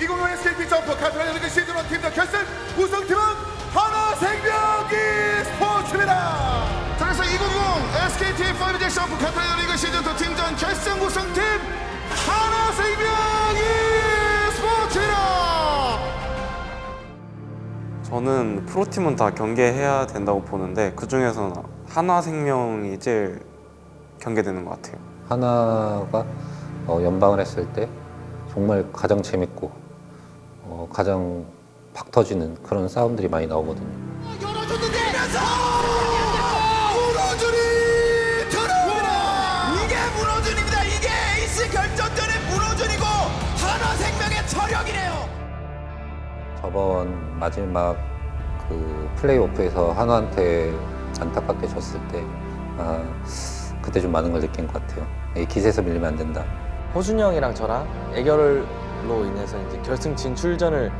2025 SKT 점프 카트라이더 리그 시즌 1 팀전 결승 우승팀은 하나생명이 스포츠입니다. 자, 그래서 2020 SKT 5제 점프 카트라이더 리그 시즌 2 팀전 결승 우승팀 하나생명이 스포츠라. 저는 프로팀은 다 경계해야 된다고 보는데 그 중에서는 한화생명이 제일 경계되는 것 같아요. 하나가 어, 연방을 했을 때 정말 가장 재밌고 어, 가장 박 터지는 그런 싸움들이 많이 나오거든요. 열어줬는데 무너준이 들어옵니다. 이게 무너준입니다. 이게 에이스 결전전의 무너준이고 하나생명의 저력이네요. 저번 마지막 그 플레이오프에서 한화한테 안타깝게 졌을 때 아, 그때 좀 많은 걸 느낀 것 같아요. 이 기세에서 밀리면 안 된다. 호준이 형이랑 저랑 애결 로 인해서 이제 결승 진출전을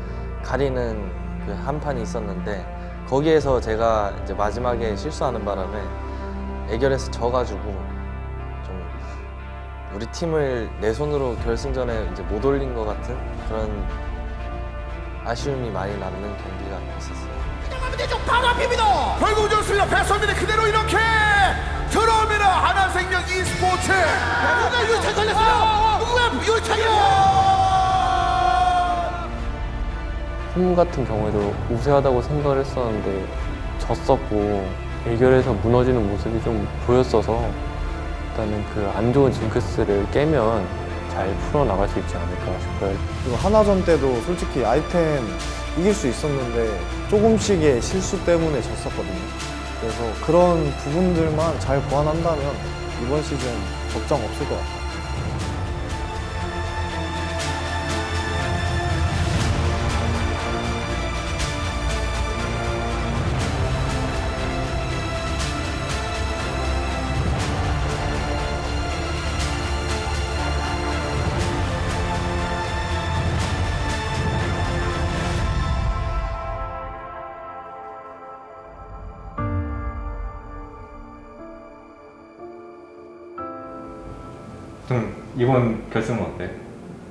가리는 그 한 판이 있었는데 거기에서 제가 이제 마지막에 실수하는 바람에 애결에서 져가지고 좀 우리 팀을 내 손으로 결승전에 이제 못 올린 것 같은 그런 아쉬움이 많이 남는 경기가 있었어요. 바로 앞입니다. 결국 좋습니다. 배선민이 그대로 이렇게 들어옵니다. 하나생명 e스포츠. 누가 유착 걸렸어요? 누가 유착이요? 팀 같은 경우에도 우세하다고 생각을 했었는데 졌었고 대결에서 무너지는 모습이 좀 보였어서 일단은 그 안 좋은 징크스를 깨면 잘 풀어나갈 수 있지 않을까 싶어요. 그리고 하나전 때도 솔직히 아이템 이길 수 있었는데 조금씩의 실수 때문에 졌었거든요. 그래서 그런 부분들만 잘 보완한다면 이번 시즌 걱정 없을 것 같아요. 이번 결승은 어때?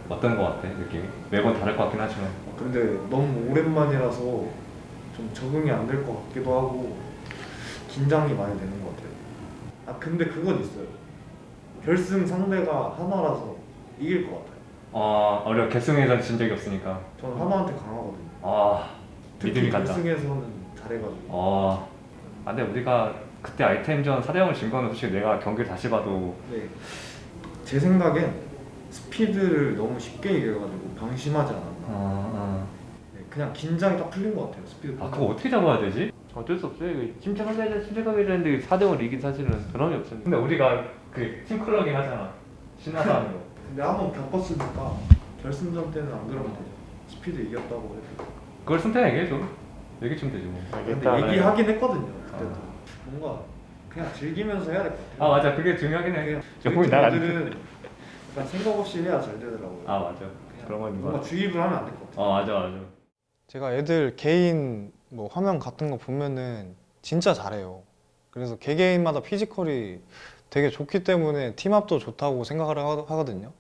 어떤 거 같아 느낌이? 매번 다를 것 같긴 하지만 근데 너무 오랜만이라서 좀 적응이 안 될 것 같기도 하고 긴장이 많이 되는 것 같아요. 아 근데 그건 있어요. 결승 상대가 하나라서 이길 것 같아요. 아 우리가 결승에선 진 적이 없으니까 저는 하나한테 강하거든요. 아 특히 믿음이 간다 결승에서는 잘해가지고. 아 아, 근데 우리가 그때 아이템전 4대0을 진 거는 솔직히 내가 경기를 다시 봐도 네. 제 생각엔 스피드를 너무 쉽게 이겨가지고 방심하지 않았나. 아, 네, 그냥 긴장이 딱 풀린 것 같아요. 스피드. 아, 아 그거 어떻게 잡아야 되지? 어쩔 수 없어요 이거 침착하게 침착하게 되는데 4대0을 이긴 사실은 변함이 없습니다 근데 우리가 그 팀클럽이 하잖아 신나서 하는 거 근데 한번 겪었으니까 결승전 때는 안 그러면 돼요. 스피드 이겼다고 해도. 그걸 승태 얘기해줘 얘기 좀 되지 뭐 근데 얘기하긴 했거든요. 그때도. 아. 뭔가 그냥 즐기면서 해야 될 것 같아요. 아 맞아 그게 중요하긴 해 날안 애들은 약간 생각 없이 해야 잘 되더라고요. 아 맞아 그런 건 있는 거 뭔가 주입을 하면 안 될 것 같아요. 어 맞아 맞아 제가 애들 개인 뭐 화면 같은 거 보면은 진짜 잘해요. 그래서 개개인마다 피지컬이 되게 좋기 때문에 팀합도 좋다고 생각을 하- 하거든요.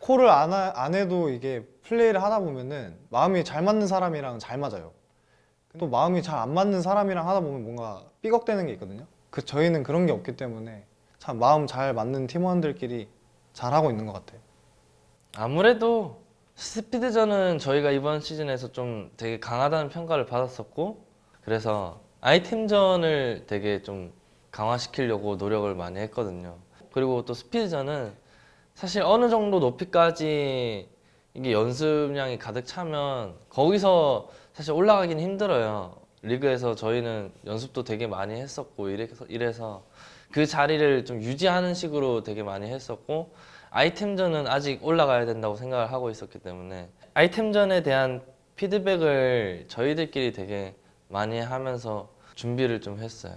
콜을 안, 하- 안 해도 이게 플레이를 하다 보면은 마음이 잘 맞는 사람이랑 잘 맞아요. 또 마음이 잘 안 맞는 사람이랑 하다 보면 뭔가 삐걱대는 게 있거든요. 그 저희는 그런 게 없기 때문에 참 마음 잘 맞는 팀원들끼리 잘 하고 있는 것 같아요. 아무래도 스피드전은 저희가 이번 시즌에서 좀 되게 강하다는 평가를 받았었고 그래서 아이템전을 되게 좀 강화시키려고 노력을 많이 했거든요. 그리고 또 스피드전은 사실 어느 정도 높이까지 이게 연습량이 가득 차면 거기서 사실 올라가긴 힘들어요. 리그에서 저희는 연습도 되게 많이 했었고 이래서, 이래서 그 자리를 좀 유지하는 식으로 되게 많이 했었고 아이템전은 아직 올라가야 된다고 생각을 하고 있었기 때문에 아이템전에 대한 피드백을 저희들끼리 되게 많이 하면서 준비를 좀 했어요.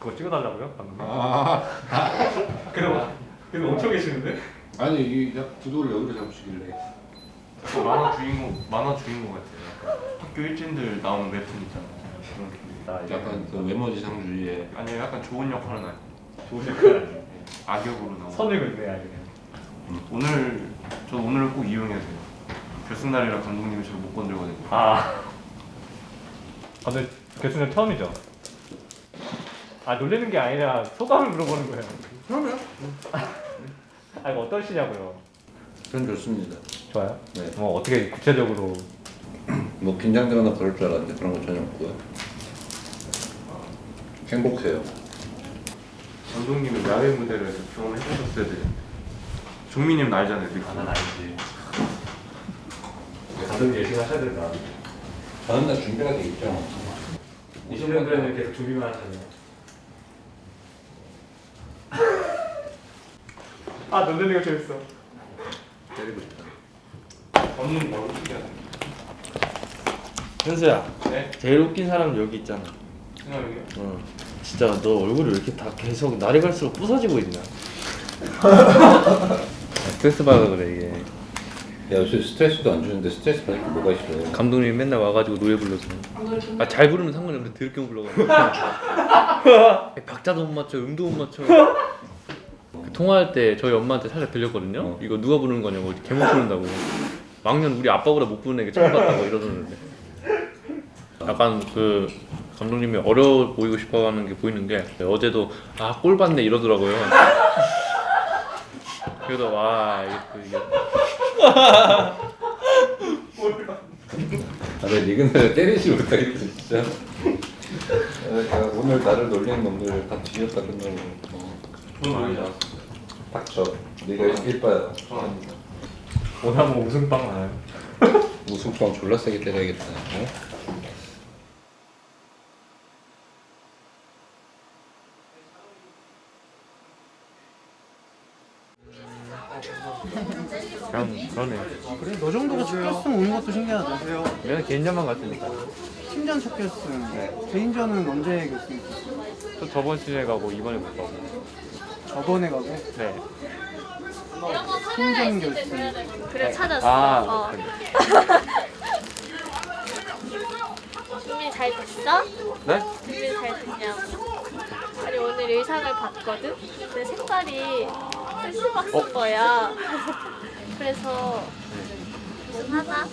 그거 찍어달라고요? 방금 그래도 그래도 엄청 계시는데? 아니 이 약- 구도를 여기로 잡으시길래 만화 주인공 만화 주인공 같아요 약간 학교 일진들 나오는 웹툰 있잖아요 그런 느낌 약간 그 외모지상주의에 아니요 약간 좋은 역할은 아니에요 좋은 역할은 아니에요 악역으로 나오는 선을 긋네 아니에요 오늘 저 오늘을 꼭 이용해야 돼요. 결승 날이라 감독님이 저를 못 건들거든요. 아. 아, 근데 결승전 처음이죠? 아, 놀리는 게 아니라 소감을 물어보는 거예요. 그러면 아, 이거 어떠시냐고요? 전 좋습니다. 좋아요? 네. 뭐 어떻게 구체적으로 뭐 긴장되거나 그럴 줄 알았는데 그런 거 전혀 없고요. 행복해요. 감독님이 야외 무대를 경험해 보셨어야 되는데 종민님 알잖아요. 아, 난 알지. 감독님 열심히 하셔야 된다. 다음 날 준비가 돼 있죠. 20년 전에는 계속 준비만 하셨네요. 아, 거 재밌어. 때리고 싶다. 없는 거 신기하다. 현수야 네? 제일 웃긴 사람 여기 있잖아 생각이요? 어. 진짜 너 얼굴이 왜 이렇게 다 계속 날이 갈수록 부서지고 있냐 스트레스 받아 그래 이게 야 요새 스트레스도 안 주는데 스트레스 받을 게 뭐가 있어? 감독님이 맨날 와가지고 노래 불러줘 아잘 부르면 상관없는데 드럽게 불러가지고 박자도 못 맞춰 음도 못 맞춰 그 통화할 때 저희 엄마한테 살짝 들렸거든요 이거 누가 부르는 거냐고 개못 부른다고 왕년 우리 아빠보다 못 부르는 애가 처음 봤다고 이러는데 약간 그 감독님이 어려워 보이고 싶어하는 게 보이는 게 어제도 아꼴 봤네 이러더라고요 그래서 와 이게 또 이게 아, 내 리그널 때리지 못하겠어 진짜. 아, 내가 오늘 나를 놀리는 놈들 다 뒤졌다 끝나고. 어. 돈 많이 나왔어. 닥쳐. 네가 시킬 바야. 오늘 한번 우승빵 나요? 우승빵 졸라 세게 때려야겠다. 어? 그냥 그러네요. 그래 너 정도가 첫 결승 오는 것도 신기하다. 내가 개인전만 갔으니까. 팀전 첫 결승. 개인전은 언제 결승? 저 저번 시즌에 가고 이번에 못 가고. 저번에 가고 네. 팀전 결승. 그래 찾았어. 아, 어. 준비 잘 됐어? 네? 준비 잘 됐냐고. 아니 오늘 의상을 봤거든. 근데 색깔이 패스박스 어? 거야. 그래서 뭐 하나?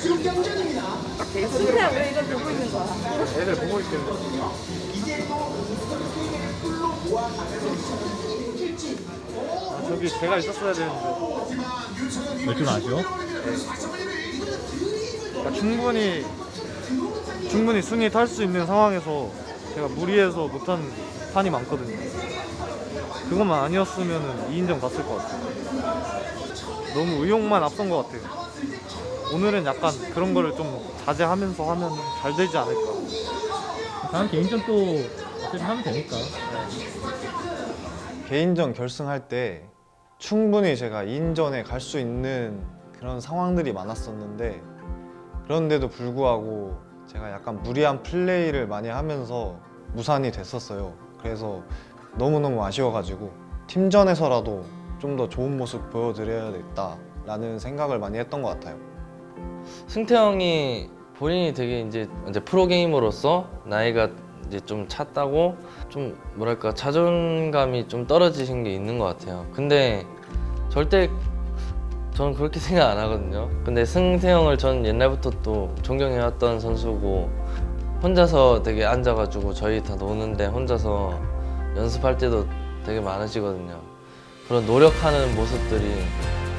열심히 하겠습니다. 진짜 왜 이걸 보고 있는 거야? 애들 보고 있겠네. 아, 저기 제가 있었어야 되는데. 좀 아쉬워? 그러니까 충분히 충분히 순위 탈 수 있는 상황에서 제가 무리해서 못한 판이 많거든요. 그것만 아니었으면 2인정 갔을 것 같아요. 너무 의욕만 앞선 것 같아요. 오늘은 약간 그런 거를 좀 자제하면서 하면 잘 되지 않을까. 다음 개인전 또 어차피 하면 되니까. 개인전 결승할 때 충분히 제가 2인전에 갈 수 있는 그런 상황들이 많았었는데 그런데도 불구하고 제가 약간 무리한 플레이를 많이 하면서 무산이 됐었어요. 그래서 너무너무 아쉬워가지고 팀전에서라도 좀 더 좋은 모습 보여드려야겠다라는 생각을 많이 했던 것 같아요. 승태 형이 본인이 되게 이제 이제 프로 게이머로서 나이가 이제 좀 찼다고 좀 뭐랄까 자존감이 좀 떨어지신 게 있는 것 같아요. 근데 절대 저는 그렇게 생각 안 하거든요. 근데 승태 형을 전 옛날부터 또 존경해왔던 선수고 혼자서 되게 앉아가지고 저희 다 노는데 혼자서 연습할 때도 되게 많으시거든요. 그런 노력하는 모습들이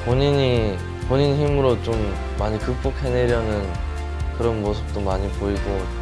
본인이 본인 힘으로 좀 많이 극복해내려는 그런 모습도 많이 보이고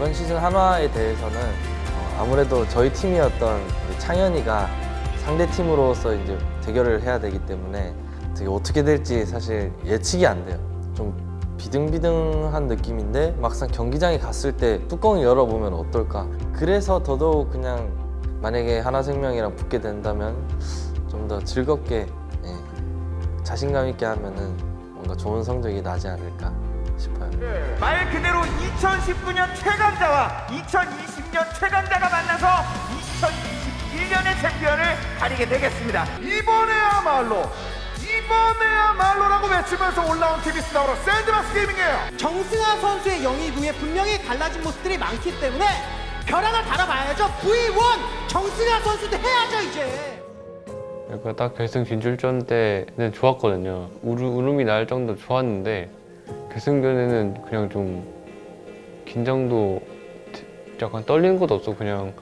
번 시즌 한화에 대해서는 어, 아무래도 저희 팀이었던 이제 창현이가 상대 팀으로서 이제 대결을 해야 되기 때문에 되게 어떻게 될지 사실 예측이 안 돼요. 좀 비등비등한 느낌인데 막상 경기장에 갔을 때 뚜껑을 열어보면 어떨까. 그래서 더더욱 그냥 만약에 하나생명이랑 붙게 된다면 좀 더 즐겁게 예, 자신감 있게 하면은 뭔가 좋은 성적이 나지 않을까 싶어요. 말 그대로 2019년 최강자와 2020년 최강자가 만나서 2021년의 챔피언을 가리게 되겠습니다. 이번에야말로 이번에야말로라고 외치면서 올라온 TV 스타로 샌드박스 게이밍이에요. 정승아 선수의 영입 후에 분명히 갈라진 모습들이 많기 때문에 별 하나 달아봐야죠. V1 정승아 선수도 해야죠 이제. 그러니까 딱 결승 진출전 때는 좋았거든요. 울음이 날 정도 좋았는데 결승전에는 그냥 좀 긴장도 약간 떨리는 것도 없고 그냥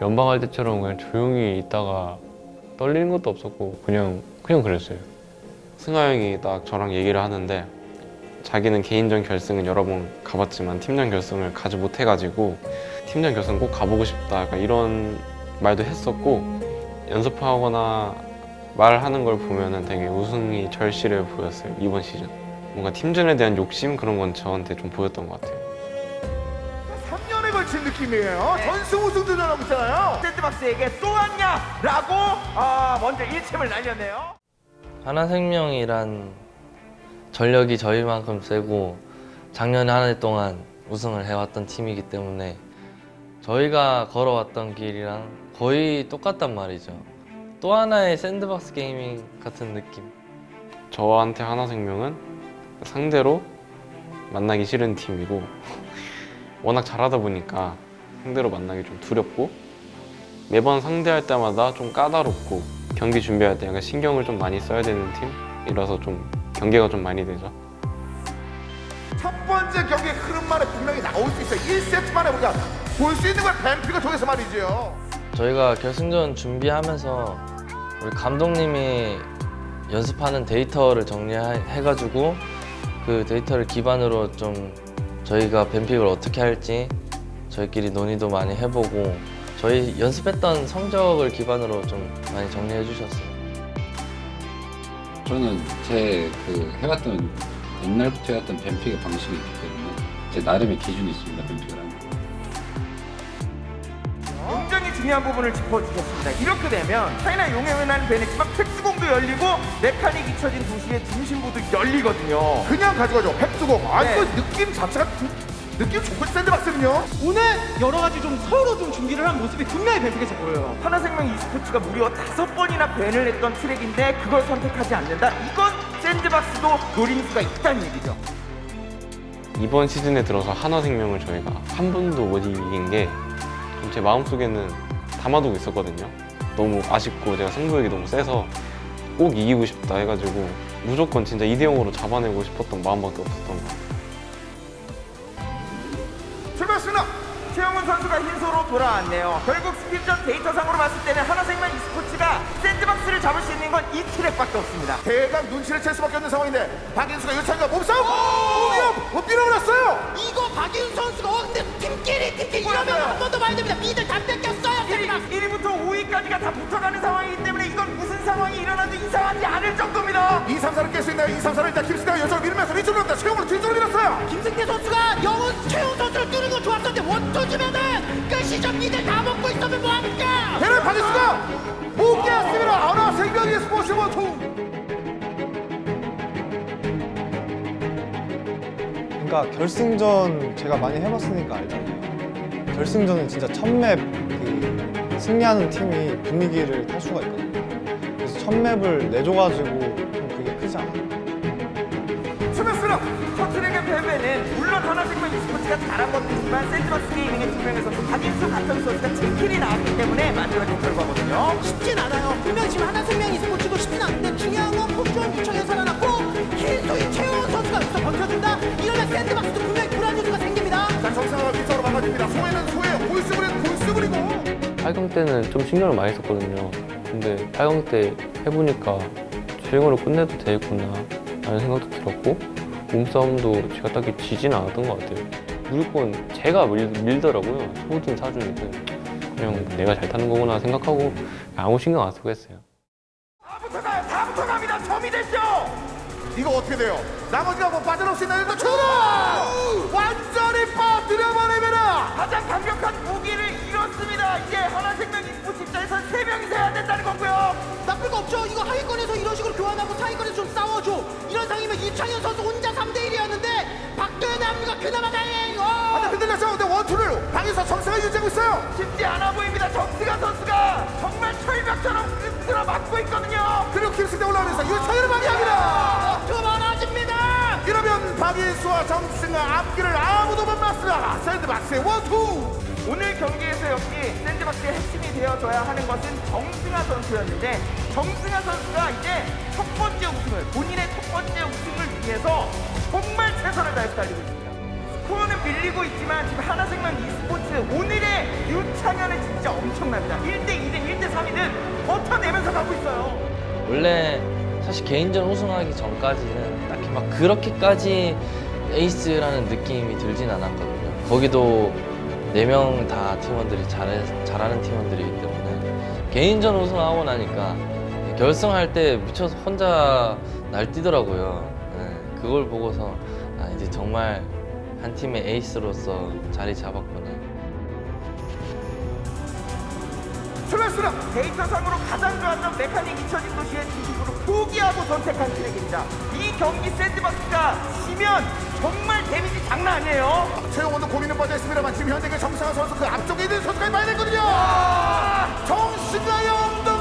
연방할 때처럼 그냥 조용히 있다가 떨리는 것도 없었고 그냥 그냥 그랬어요. 승하 형이 딱 저랑 얘기를 하는데 자기는 개인전 결승은 여러 번 가봤지만 팀전 결승을 가지 못해가지고 팀전 결승 꼭 가보고 싶다 이런 말도 했었고 연습하거나 말하는 걸 보면은 되게 우승이 절실해 보였어요 이번 시즌 뭔가 팀전에 대한 욕심 그런 건 저한테 좀 보였던 것 같아요 3년에 걸친 느낌이에요. 전승 우승 도전하고 있잖아요. 샌드박스에게 또 왔냐라고 아, 먼저 일침을 날렸네요. 하나생명이란 전력이 저희만큼 세고 작년에 한 해 동안 우승을 해왔던 팀이기 때문에 저희가 걸어왔던 길이랑 거의 똑같단 말이죠. 또 하나의 샌드박스 게이밍 같은 느낌. 저한테 하나생명은 상대로 만나기 싫은 팀이고 워낙 잘하다 보니까 상대로 만나기 좀 두렵고 매번 상대할 때마다 좀 까다롭고 경기 준비할 때 약간 신경을 좀 많이 써야 되는 팀이라서 좀 경계가 좀 많이 되죠. 첫 번째 경기의 흐름만에 분명히 나올 수 있어요. 1세트 만에 우리가 볼 수 있는 걸 뱀피가 통해서 말이죠. 저희가 결승전 준비하면서 우리 감독님이 연습하는 데이터를 정리해가지고 그 데이터를 기반으로 좀 저희가 뱀픽을 어떻게 할지 저희끼리 논의도 많이 해보고 저희 연습했던 성적을 기반으로 좀 많이 정리해 주셨어요. 저는 제 그 해왔던 옛날부터 해왔던 뱀픽의 방식이 있기 때문에 제 나름의 기준이 있습니다. 뱀픽을 하는. 중요한 부분을 짚어주셨습니다. 이렇게 되면 차이나 용해회는 베네치만 팩스공도 열리고 메카닉 잊혀진 도시의 중심부도 열리거든요. 그냥 가져가죠. 팩스공. 아, 네. 이거 느낌 자체가 좀- 느낌 좋고 샌드박스는요. 오늘 여러 가지 좀 서로 좀 준비를 한 모습이 분명히 뱀픽에서 보여요. 하나생명 e스포츠가 무려 다섯 번이나 밴을 했던 트랙인데 그걸 선택하지 않는다? 이건 샌드박스도 노릴 수가 있다는 얘기죠. 이번 시즌에 들어서 하나생명을 저희가 한 번도 못 이긴 게 좀 제 마음속에는 담아두고 있었거든요. 너무 아쉽고 제가 승부욕이 너무 세서 꼭 이기고 싶다 해가지고 무조건 진짜 2대 0으로 잡아내고 싶었던 마음밖에 없었던 것 같아요. 출발했습니다. 최영훈 선수가 흰소로 돌아왔네요. 결국 스피드전 데이터상으로 봤을 때는 하나생명 e스포츠가 샌드박스를 잡을 수 있는 건 이 트랙밖에 없습니다. 대강 눈치를 챌 수밖에 없는 상황인데 박인수가 유찬과 몸싸움! 오! 어, 밀어버렸어요! 이거 박윤 선수가 어 근데 팀끼리 팀끼리 이러면 한 번 더 봐야 됩니다. 미들 다 뺏겼어요. 1위, 1위부터 5위까지가 다 붙어가는 상황이기 때문에 이 건 무슨 상황이 일어나도 이상하지 않을 정도입니다. 2, 3, 4를 깰 수 있나요? 2, 3, 4를 일단 김승태가 여정을 밀면서 위쪽으로 갑니다. 최영훈을 뒤쪽으로 밀었어요. 김승태 선수가 영훈 최훈 선수를 뚫는 건 좋았었는데 원투 주면은 끝이 좀 니들 다 먹고 있으면 뭐합니까? 배를 박인수가 못 깨었습니다. 하나생명 e스포츠 원투! 그러니까 결승전 제가 많이 해봤으니까 알잖아요. 결승전은 진짜 첫맵 그 승리하는 팀이 분위기를 탈 수가 있거든요. 그래서 첫 맵을 내줘가지고 좀 그게 크지 않아요. 수고했습니다. 첫 트랙의 패배는 물론 하나생명 e스포츠가 잘한 것도 있지만 샌드박스 게이밍의 두 명에서 박인수 같은 선수가 7킬이 나왔기 때문에 만들어진 결과거든요. 쉽진 않아요. 분명 지금 하나생명 e스포츠도 쉽진 않은데 중요한 건 폭주한 구청에 살아났고 킬소이 최훈 선수가 여기서 버텨준다. 이러면 샌드박스도 분명히 불안 요소가 생깁니다. 자, 정상화가 밑으로 막아줍니다. 소에는 소에, 골수부리는 골수부리고. 8강 때는 좀 신경을 많이 썼거든요. 근데 8강 때 해보니까 주행으로 끝내도 되겠구나 라는 생각도 들었고 몸싸움도 제가 딱히 지진 않았던 것 같아요. 무조건 제가 밀, 밀더라고요. 초든 사주든 그냥 내가 잘 타는 거구나 생각하고 아무 신경 안 쓰고 했어요. 다 붙어가요. 다 붙어갑니다. 점이 됐죠. 이거 어떻게 돼요? 나머지가 뭐 빠져나올 수 있나요? 일단! 하고 상위권에서 좀 싸워줘. 이런 상이면 이창현 선수 혼자 3대 1이었는데 박도현의 합류가 그나마 다행이에요. 아, 근데 흔들렸어. 근데 원투를 방에서 정승아 유지하고 있어요. 쉽지 않아 보입니다. 정승아 선수가 정말 철벽처럼 끄스러 막고 있거든요. 그리고 김승태 올라오면서 유창현을 방해합니다. 두 많아집니다. 이러면 박인수와 정승아 앞길을 아무도 못 막습니다. 샌드 박스의 원투. 오늘 경기에서 역시 샌드박스의 핵심이 되어줘야 하는 것은 정승아 선수였는데 정승아 선수가 이제 첫 번째 우승을 본인의 첫 번째 우승을 위해서 정말 최선을 다해서 달리고 있습니다. 스코어는 밀리고 있지만 지금 하나생명 e스포츠 오늘의 유창현은 진짜 엄청납니다. 1대 2든 1대 3이든 버텨내면서 가고 있어요. 원래 사실 개인전 우승하기 전까지는 딱히 막 그렇게까지 에이스라는 느낌이 들진 않았거든요. 거기도 네 명 다 팀원들이 잘해, 잘하는 팀원들이기 때문에 개인전 우승하고 나니까 결승할 때 미쳐서 혼자 날뛰더라고요. 네, 그걸 보고서 아, 이제 정말 한 팀의 에이스로서 자리 잡았구나. 출발했습니다. 데이터상으로 가장 좋았던 메카닉 잊혀진 도시의 주식으로 포기하고 선택한 트랙입니다. 이 경기 샌드박스가 지면 정말 데미지 장난 아니에요. 최영원도 고민에 빠져 있습니다만 지금 현재 그 정승아 선수 그 앞쪽에 있는 선수까지 봐야 되거든요. 정승아의 엉덩이.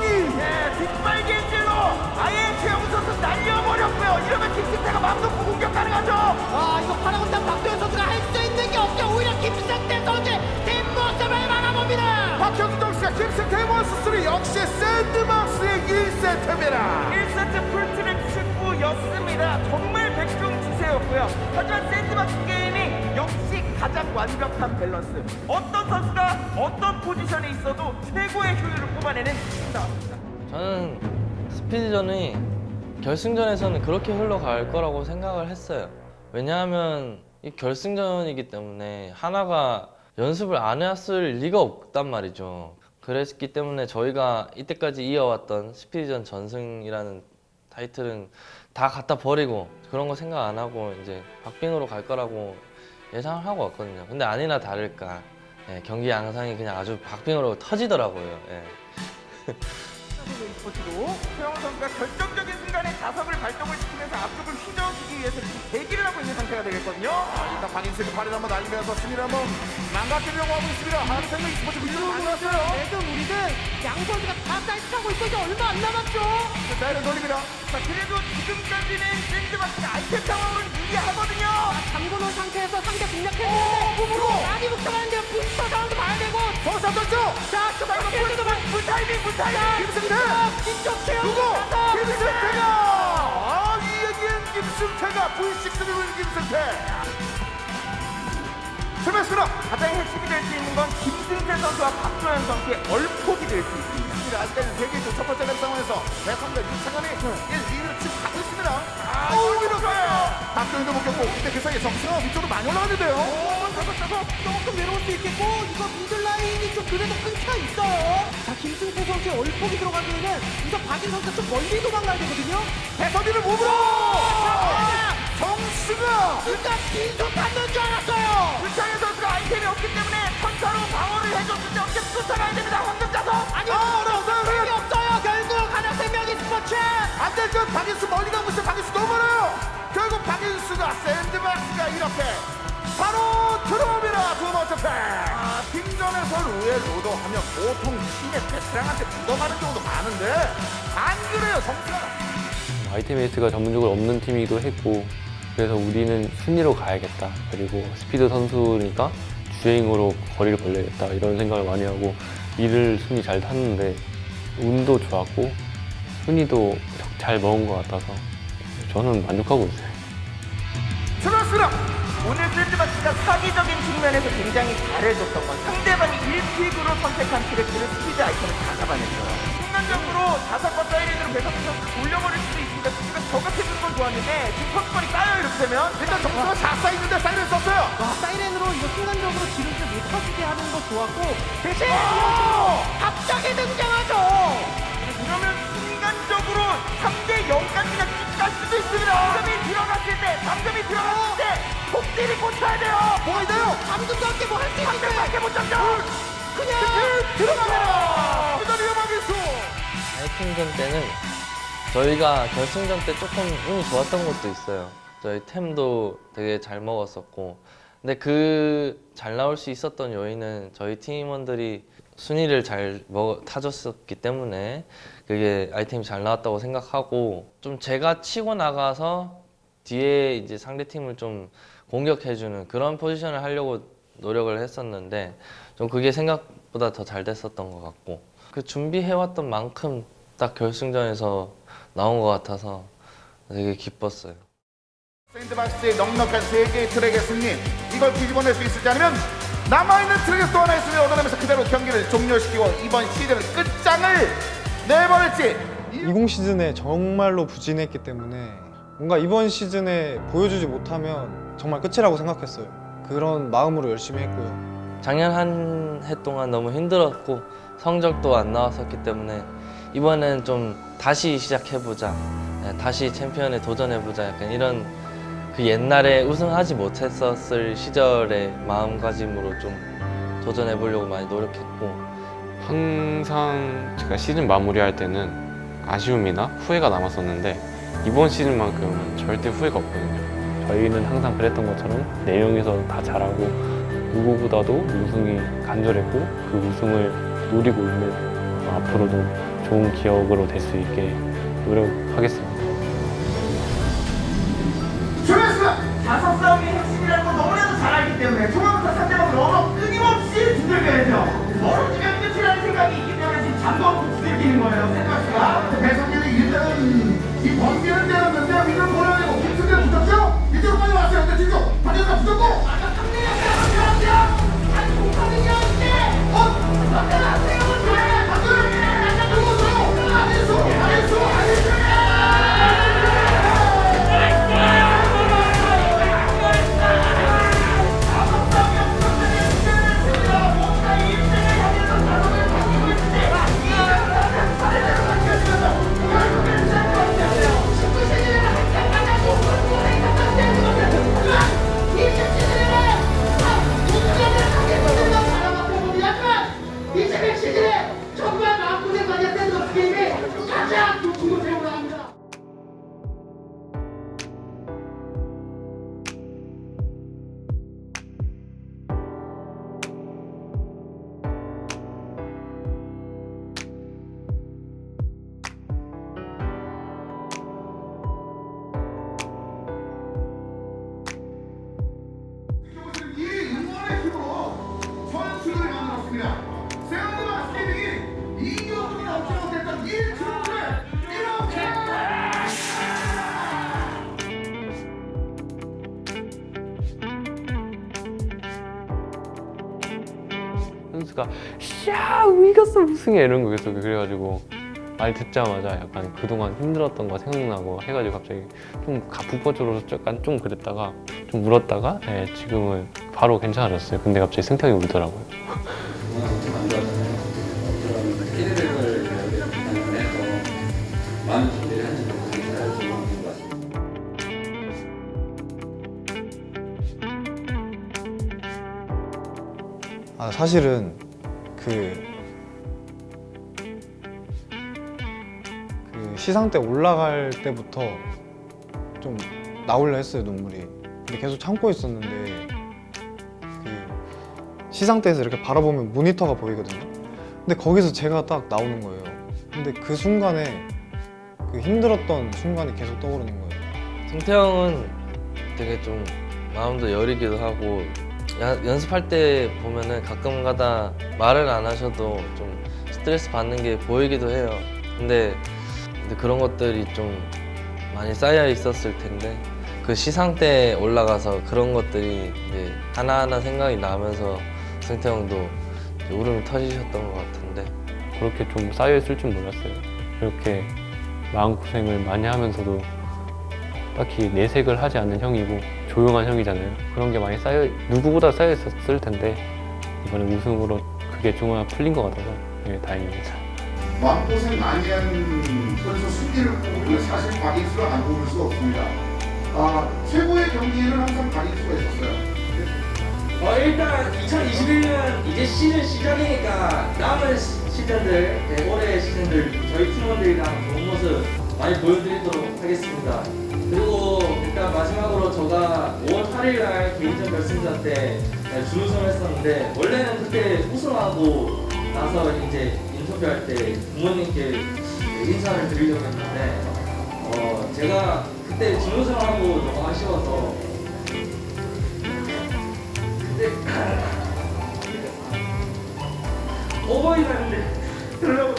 네, 뒷발길질로 아예 최영우 선수 날려버렸고요. 이러면 김승태가 마음 놓고 공격 가능하죠. 아 이거 파라곤단 박도현 선수가 할 수 있는 게 없죠. 오히려 김상태 선수의 뒷모습을 막아봅니다. 박현수 선수가 김승태 원스3 역시 샌드박스의 1세트입니다. 1세트 풀트랙 승부였습니다. 정말 백중지세였고요. 하지만 샌드박스 게임이 역시 가장 완벽한 밸런스. 어떤 선수가 어떤 포지션에 있어도 최고의 효율을 뽑아내는 싸움입니다. 저는 스피드전이 결승전에서는 그렇게 흘러갈 거라고 생각을 했어요. 왜냐하면 이 결승전이기 때문에 하나가 연습을 안 해왔을 리가 없단 말이죠. 그랬기 때문에 저희가 이때까지 이어왔던 스피드전 전승이라는 타이틀은 다 갖다 버리고 그런 거 생각 안 하고 이제 박빙으로 갈 거라고 예상을 하고 왔거든요. 근데 아니나 다를까 예, 경기 양상이 그냥 아주 박빙으로 터지더라고요. 예. 스포츠도 최영우 선수가 결정적인 순간에 자석을 발동을 시키면서 앞쪽을 휘저어주기 위해서 지금 대기를 하고 있는 상태가 되겠거든요. 아, 일단 박인수의 발을 한번 날리면서 승리를 한번 망가뜨리려고 하고 있습니다. 하늘생명 e스포츠 위주로 많이 왔어요. 매든 우리든 양 선수가 다 사이트하고 있고 이제 얼마 안 남았죠. 자, 이런 돌립니다. 자, 그래도 지금까지는 샌드박스가 아이템 상황은 유리하거든요. 잠궈놓은 상태에서 상대 공략했는데 몸으로 많이 묵혀가는데 부스터 상황도 봐야 되고 더사 떴죠? 자, 그 밖에서도 막 불타이밍, 불타이밍. 김승태! 채용 누구? 김승태가! 아, 이 얘기엔 김승태가 V6를 올린 김승태. 출발했습니다. 가장 핵심이 될 수 있는 건 김승태 선수와 박도현 선수의 얼폭이 될 수 있습니다. 아직까지 세계 첫 번째 랩 상황에서 대성과 유창현이 1, 2위를 치고 가고 있습니다. 아, 오, 밀었어요. 박도현도 못겼고 근데 그 사이에 정승아 위쪽으로 많이 올라갔는데요. 잡아잡아 조금 내려올 수 있겠고 이거 미들 라인이 좀 그래도 끊겨 있어요. 자 김승태 선수의 얼폭이 들어가기에는 우선 박인 선수가 좀 멀리 도망가야 되거든요. 해서디를 몸으로! 정승아! 일단 뒤쪽 받는 줄 알았어요. 불타이밍 선수가 아이템이 없기 때문에 천사로 방어를 해줬는데 어떻게 쫓아가야 됩니다. 황금 자석. 아니 아, 어려웠어요. 힘이 없어요. 결국 하나 생명이 스포츠. 안 되죠. 박인수 멀리 가고 있어요. 박인수 너무 멀어요. 결국 박인수가 샌드박스가 이렇게 바로 들어옵니다. 두 번째 팩. 아, 팀전에서 루엘 로더 하면 보통 팀의 베테랑한테 묻어가는 경우도 많은데 안 그래요. 정승아. 아이템 에이스가 전문적으로 없는 팀이기도 했고 그래서 우리는 순위로 가야겠다 그리고 스피드 선수니까 주행으로 거리를 벌려야겠다 이런 생각을 많이 하고 일을 순위 잘 탔는데 운도 좋았고 순위도 잘 먹은 것 같아서 저는 만족하고 있어요. 들었습니다. 오늘 샌드박스가 사기적인 측면에서 굉장히 잘해줬던 건 상대방이 1픽으로 선택한 트랙들을 스피드 아이템을 다 잡아냈어요. 순간적으로 자석과 사이렌으로 배석해 건 좋았는데 지금 선수권이 까요 이렇게 되면 일단 정승아 4사 있는데 사이렌 썼어요. 와 사이렌으로 이거 순간적으로 뒤를 좀못 터지게 하는 거 좋았고 대신 오! 갑자기 등장하죠. 이러면 순간적으로 3대 0까지 그냥 갈 수도 있습니다. 방금이 들어갔을 때, 방금이 들어갔을 때, 폭딜이 꽂혀야 돼요. 뭐가 있나요? 감독도 함께 뭐 할 수 있는데 방금밖에 못 잡죠. 그 들어갑니다. 기다리요 박인수. 아이팀전 때는 저희가 결승전 때 조금 운이 좋았던 것도 있어요. 저희 템도 되게 잘 먹었었고, 근데 그 잘 나올 수 있었던 요인은 저희 팀원들이 순위를 잘 먹, 타줬었기 때문에 그게 아이템이 잘 나왔다고 생각하고 좀 제가 치고 나가서 뒤에 이제 상대 팀을 좀 공격해주는 그런 포지션을 하려고 노력을 했었는데 좀 그게 생각보다 더 잘 됐었던 것 같고 그 준비해왔던 만큼 딱 결승전에서 나온 것 같아서 되게 기뻤어요. 샌드박스의 넉넉한 세 개의 트랙의 승리 이걸 뒤집어낼 수 있을지 아니면 남아있는 트랙에서 또 하나의 승리를 얻어내면서 그대로 경기를 종료시키고 이번 시즌은 끝장을 내버릴지 20 시즌에 정말로 부진했기 때문에 뭔가 이번 시즌에 보여주지 못하면 정말 끝이라고 생각했어요. 그런 마음으로 열심히 했고요. 작년 한 해 동안 너무 힘들었고 성적도 안 나왔었기 때문에 이번엔 좀 다시 시작해보자. 네, 다시 챔피언에 도전해보자. 약간 이런 그 옛날에 우승하지 못했었을 시절의 마음가짐으로 좀 도전해보려고 많이 노력했고 항상 제가 시즌 마무리할 때는 아쉬움이나 후회가 남았었는데 이번 시즌만큼은 절대 후회가 없거든요. 저희는 항상 그랬던 것처럼 네 명이서 다 잘하고 누구보다도 우승이 간절했고 그 우승을 노리고 있는 어, 앞으로도 좋은 기억으로 될 수 있게 노력하겠습니다. 우승해 이런 거 계속 그래가지고 말 듣자마자 약간 그동안 힘들었던 거 생각나고 해가지고 갑자기 좀 북버저로 약간 좀 그랬다가 좀 울었다가 예, 지금은 바로 괜찮아졌어요. 근데 갑자기 승택이 울더라고요. 피드백을 이 시상 때 올라갈 때부터 좀 나올려 했어요 눈물이. 근데 계속 참고 있었는데 그 시상대에서 이렇게 바라보면 모니터가 보이거든요. 근데 거기서 제가 딱 나오는 거예요. 근데 그 순간에 그 힘들었던 순간이 계속 떠오르는 거예요. 승태형은 되게 좀 마음도 여리기도 하고 야- 연습할 때 보면은 가끔 가다 말을 안 하셔도 좀 스트레스 받는 게 보이기도 해요. 근데, 근데 그런 것들이 좀 많이 쌓여 있었을 텐데 그 시상 때 올라가서 그런 것들이 이제 하나하나 생각이 나면서 승태 형도 이제 울음이 터지셨던 것 같은데 그렇게 좀 쌓여 있을 줄 몰랐어요. 그렇게 마음고생을 많이 하면서도 딱히 내색을 하지 않는 형이고 조용한 형이잖아요. 그런 게 많이 쌓여, 누구보다 쌓여 있었을 텐데 이번에 우승으로 그게 좀 하나 풀린 것 같아서 예, 다행입니다. 마음고생 많이 한 선수 승리를 뽑으면 사실 박인수를 안 뽑을 수 없습니다. 아, 최고의 경기에는 항상 박인수가 있었어요. 어, 일단 2021년 이제 시즌 시작이니까 남은 시- 시즌들, 네, 올해 시즌들 저희 팀원들이랑 좋은 모습 많이 보여드리도록 하겠습니다. 그리고 일단 마지막으로 제가 5월 8일 날 개인전 결승전 때 네, 준우승을 했었는데 원래는 그때 우승하고 나서 이제 인터뷰할 때 부모님께 인사를 드리려고 했는데 어, 제가 그때 준우승하고 너무 아쉬워서 그때 어버이날인데 그러려고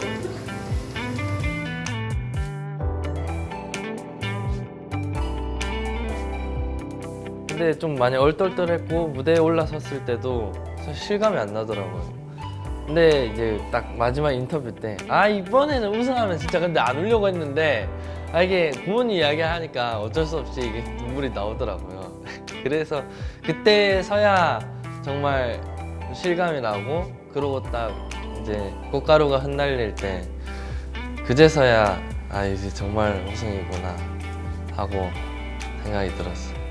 근데 좀 많이 얼떨떨했고 무대에 올라섰을 때도 사실 실감이 안 나더라고요. 근데 이제 딱 마지막 인터뷰 때 아 이번에는 우승하면 진짜 근데 안 울려고 했는데 아 이게 부모님 이야기 하니까 어쩔 수 없이 이게 눈물이 나오더라고요. 그래서 그때서야 정말 실감이 나고 그러고 딱 이제 꽃가루가 흩날릴 때 그제서야 아 이제 정말 우승이구나 하고 생각이 들었어요.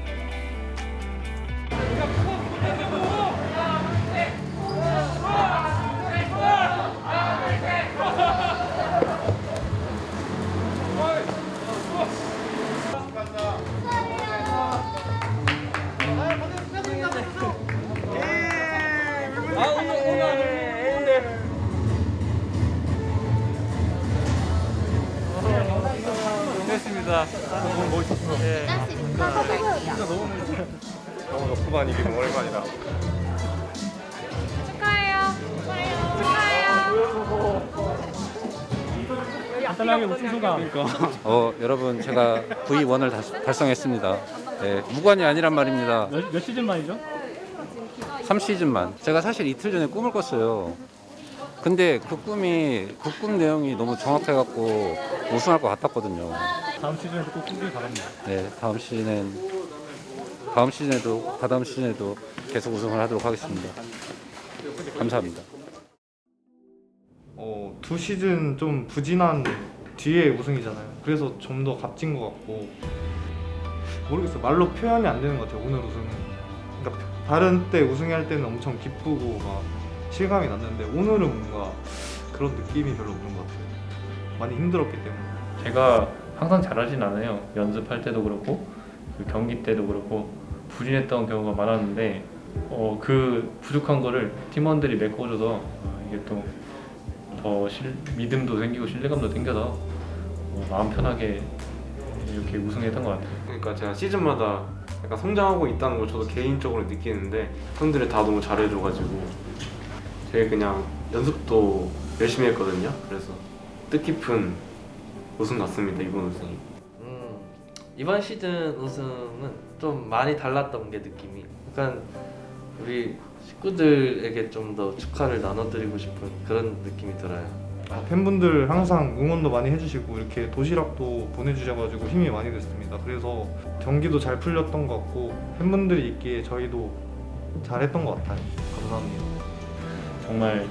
됐습니다. 너무 멋있었어. 예. 너무 높구만 이게 오랜만이다. 축하해요. 축하해요. 간단하게 무슨 소감? 어 여러분 제가 V1을 달성했습니다. 네, 무관이 아니란 말입니다. 몇, 몇 시즌 만이죠? 3시즌만. 제가 사실 이틀 전에 꿈을 꿨어요. 근데 그 꿈이 그 꿈 내용이 너무 정확해갖고 우승할 것 같았거든요. 다음 시즌에도 꼭 꾸길 바랍니다. 네, 다음 시즌엔 다음 시즌에도 다다음 시즌에도 계속 우승을 하도록 하겠습니다. 감사합니다. 어, 두 시즌 좀 부진한 뒤에 우승이잖아요. 그래서 좀 더 값진 것 같고 모르겠어요. 말로 표현이 안 되는 것 같아요. 오늘 우승은. 그러니까 다른 때 우승할 때는 엄청 기쁘고 막 실감이 났는데 오늘은 뭔가 그런 느낌이 별로 없는 것 같아요. 많이 힘들었기 때문에. 제가 항상 잘하진 않아요. 연습할 때도 그렇고 그 경기 때도 그렇고 부진했던 경우가 많았는데 어, 그 부족한 거를 팀원들이 메꿔줘서 어, 이게 또 더 믿음도 생기고 신뢰감도 생겨서 어, 마음 편하게 이렇게 우승했던 것 같아요. 그러니까 제가 시즌마다 약간 성장하고 있다는 걸 저도 개인적으로 느끼는데 형들이 다 너무 잘해줘가지고 제가 그냥 연습도 열심히 했거든요. 그래서 뜻깊은 우승 같습니다 이번 우승이. 음, 이번 시즌 우승은 좀 많이 달랐던 게 느낌이. 약간 우리 식구들에게 좀 더 축하를 나눠드리고 싶은 그런 느낌이 들어요. 아, 팬분들 항상 응원도 많이 해주시고 이렇게 도시락도 보내주셔가지고 힘이 많이 됐습니다. 그래서 경기도 잘 풀렸던 것 같고 팬분들이 있기에 저희도 잘했던 것 같아요. 감사합니다. 정말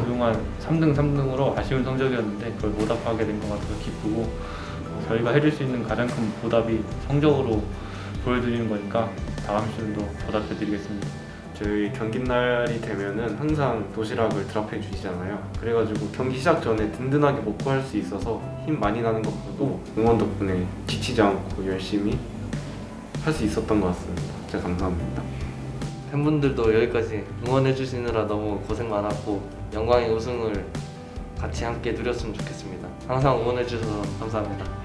그동안 3등 3등으로 아쉬운 성적이었는데 그걸 보답하게 된 것 같아서 기쁘고 저희가 해줄 수 있는 가장 큰 보답이 성적으로 보여드리는 거니까 다음 시즌도 보답해드리겠습니다. 저희 경기 날이 되면은 항상 도시락을 드랍해 주시잖아요. 그래가지고 경기 시작 전에 든든하게 먹고 할 수 있어서 힘 많이 나는 것 같고 응원 덕분에 지치지 않고 열심히 할 수 있었던 것 같습니다. 진짜 감사합니다. 팬분들도 여기까지 응원해 주시느라 너무 고생 많았고 영광의 우승을 같이 함께 누렸으면 좋겠습니다. 항상 응원해 주셔서 감사합니다.